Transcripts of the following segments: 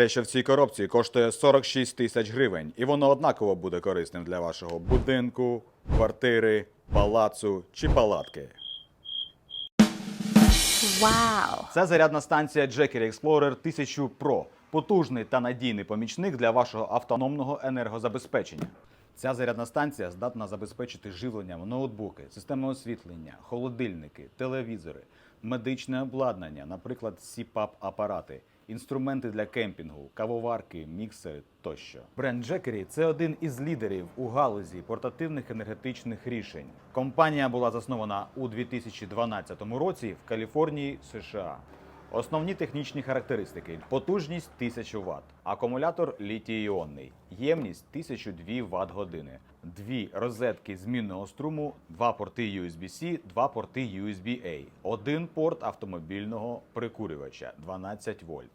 Те, що в цій коробці коштує 46 тисяч гривень, і воно однаково буде корисним для вашого будинку, квартири, палацу чи палатки. Вау! Це зарядна станція Jackery Explorer 1000 Pro. Потужний та надійний помічник для вашого автономного енергозабезпечення. Ця зарядна станція здатна забезпечити живленням ноутбуки, системи освітлення, холодильники, телевізори, медичне обладнання, наприклад, CPAP-апарати, інструменти для кемпінгу, кавоварки, міксери тощо. Бренд Джекері – це один із лідерів у галузі портативних енергетичних рішень. Компанія була заснована у 2012 році в Каліфорнії, США. Основні технічні характеристики: потужність 1000 Вт, акумулятор літій-іонний, ємність 1002 Вт години, дві розетки змінного струму, два порти USB-C, два порти USB-A, один порт автомобільного прикурювача 12 вольт.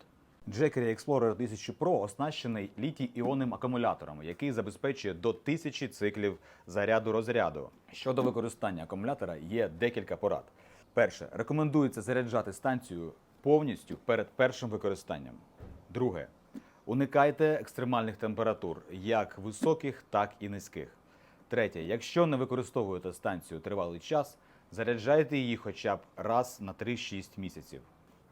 Jackery Explorer 1000 Pro оснащений літій-іонним акумулятором, який забезпечує до 1000 циклів заряду розряду. Щодо використання акумулятора є декілька порад. Перше, рекомендується заряджати станцію повністю перед першим використанням. Друге, уникайте екстремальних температур, як високих, так і низьких. Третє, якщо не використовуєте станцію тривалий час, заряджайте її хоча б раз на 3-6 місяців.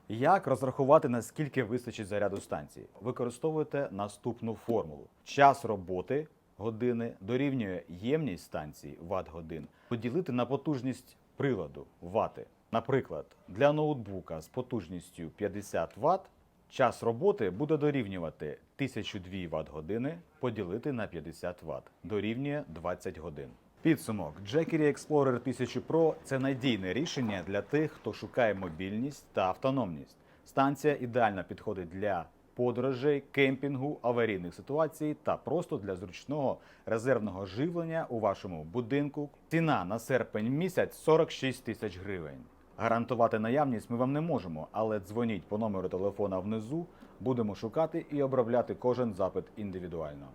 Як розрахувати, наскільки вистачить заряду станції? Використовуйте наступну формулу: час роботи години дорівнює ємність станції ватт годин поділити на потужність приладу вати. Наприклад, для ноутбука з потужністю 50 Вт час роботи буде дорівнювати 1002 Вт години поділити на 50 Вт дорівнює 20 годин. Підсумок Jackery Explorer 1000 Pro – це надійне рішення для тих, хто шукає мобільність та автономність. Станція ідеально підходить для подорожей, кемпінгу, аварійних ситуацій та просто для зручного резервного живлення у вашому будинку. Ціна на серпень місяць 46 тисяч гривень. Гарантувати наявність ми вам не можемо, але дзвоніть по номеру телефона внизу. Будемо шукати і обробляти кожен запит індивідуально.